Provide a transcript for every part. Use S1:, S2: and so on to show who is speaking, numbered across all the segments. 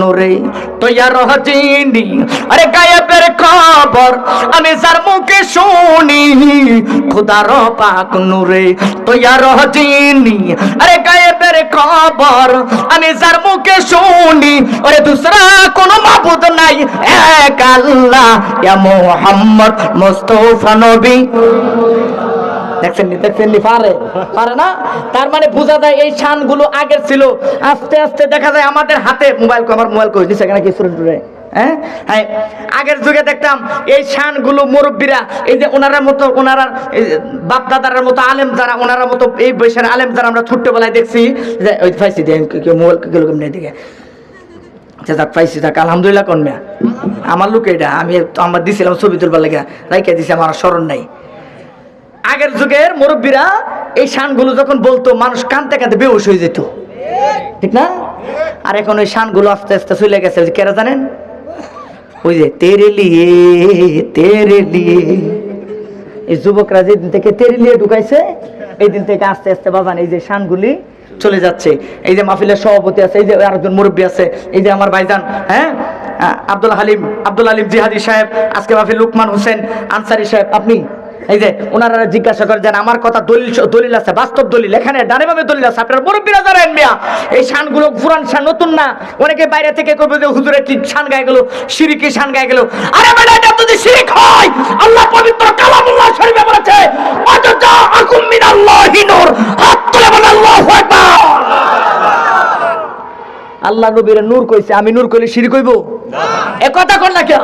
S1: নূরে তৈয়ার হজিনি। আরে গায়েবের খবর, আমি যার মুখে শুনি। খুদার পাক নূরে তৈয়ার হজিনি। আরে গায়েবের খবর, আমি যার মুখে শুনি। আরে দুসরা কোনো মাবুদ নাই, এক আল্লাহ। ইয়া মুহাম্মদ মুস্তাফা নবী। দেখছেন নি, দেখছেন পারে পারে না? তার মানে এই আগের ছিল। আস্তে আস্তে দেখা যায় আমাদের হাতে মোবাইল আমার মোবাইল হ্যাঁ? আগের যুগে দেখতাম এই শানগুলো মুরব্বীরা, এই যে ওনারা মতো, ওনারা বাপ দাদার মতো আলেম যারা, ওনারা মতো এই বয়সের আলেম যারা আমরা ছোট্টবেলায় দেখছি, যে দেন মোবাইল কেমনি দিকে পাইছি আলহামদুলিল্লাহ কোন মেয়া। আমার লোক এটা, আমি আমার দিছিলাম ছবি তুলবার লেগে, রাইখে দিছি, আমার স্মরণ নাই। আগের যুগের মুরব্বীরা এই শানগুলো যখন বলতো, মানুষ কানতে কানতে বেউস হয়ে যেত। ঠিক না? আর এখন ওই শানগুলো আস্তে আস্তে চলে গেছে কেরা জানেন? ওই যে তেরে লিয়ে তেরে লিয়ে এই যুবকরা যেদিন থেকে তেরে লিয়ে ঢুকাইছে এই দিন থেকে আস্তে আস্তে বাজান, এই যে শানগুলি চলে যাচ্ছে। এই যে মাহফিলের সভাপতি আছে, এই যে আরেকজন মুরব্বী আছে, এই যে আমার ভাইজান হ্যাঁ? আব্দুল হালিম আব্দুল হালিম জিহাদি সাহেব, আজকে মাহফিল লুকমান হোসেন আনসারি সাহেব, আপনি? এই যে ওনারা জিজ্ঞাসা করে যেন আমার কথা দলিল দলিল আছে বাস্তব দলিল এখানে ডানে বামে দলিল আছে। আপনার মুরব্বীরা জানেন মিয়া এই শানগুলো পুরান শান নতুন না। অনেকে বাইরে থেকে করবে যে হুজুরে কি শান গায়ে গেল সিরিকি শান গায়ে গেল। আরে বেটা এটা যদি শিরিক হয় আল্লাহ পবিত্র কালামুল্লাহ শরীফে বলেছে অযথা আকুম মিনাল্লাহি নূর হাত তুলে বলে আল্লাহু আকবার আল্লাহ নবীর নূর কইছে আমি নূর কইলে শিরিক হইব? এ কথা কর না কেন?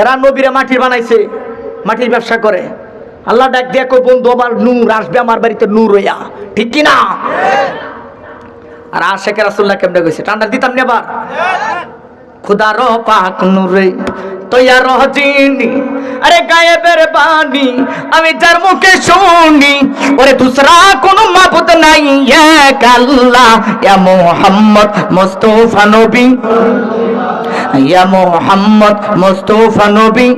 S1: এরা নবীরা মাটির বানাইছে। মাটির ব্যবসা করে। আল্লাহ ডাক দিয়া কই বন্ধু, আমার নূর আসবে, আমার বাড়িতে নূর হইয়া। ঠিক কি না? আর আশেখের রাসুল্লাহ কেমনে কইছে? ঠান্ডা দিতাম না এবার খুদার পাক নূরে তৈয়ার হজিনি আরে গায়েবের বাণী, আমি যার মুখে শুনি, ওরে দুসরা কোনো মাবুদ নাই, এক আল্লাহ। ইয়া মুহাম্মদ মুস্তাফা নবী। ইয়া মুহাম্মদ মুস্তাফা নবী।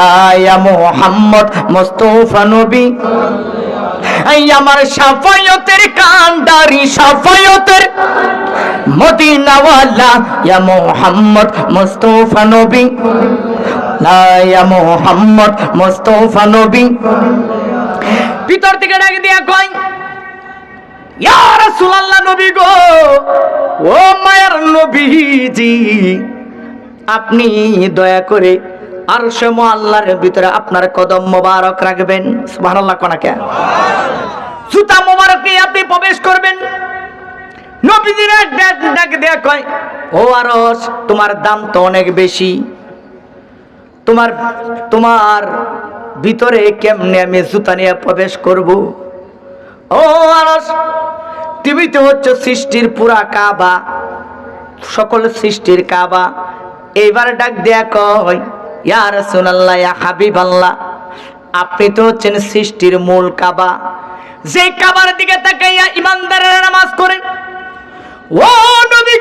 S1: লা ইয়া মুহাম্মদ মুস্তাফা নবী। এই আমার সাফায়তের কান্ডারি, সাফায়তের মদিনাওয়ালা ইয়া মুহাম্মদ মুস্তাফা নবী। লা ইয়া মুহাম্মদ মুস্তাফা নবী। ভিতর থেকে ডাকে দিয়া কয়, ইয়া রাসূলুল্লাহ নবী গো, ও মায়ের নবীজি, আপনি দয়া করে আর সে আল্লাহর ভিতরে আপনার কদম মোবারক রাখবেন। সুবহানাল্লাহ জুতা মোবারক নিয়ে আপনি প্রবেশ করবেন। ডাক দেয়া কয়, ও আরস তোমার দাম তো অনেক বেশি। তোমার তোমার ভিতরে কেমনে আমি জুতা নিয়ে প্রবেশ করব? ও আরস টিভিতে হচ্ছে সৃষ্টির পুরা কাবা। সকল সৃষ্টির কাবা। এইবার ডাক দেয়া কয় আপনি তো হচ্ছেন সৃষ্টির মূল কাবা। যে কাবার দিকে তাকাইয়া ইমানদারেরা নামাজ করেন ও নবী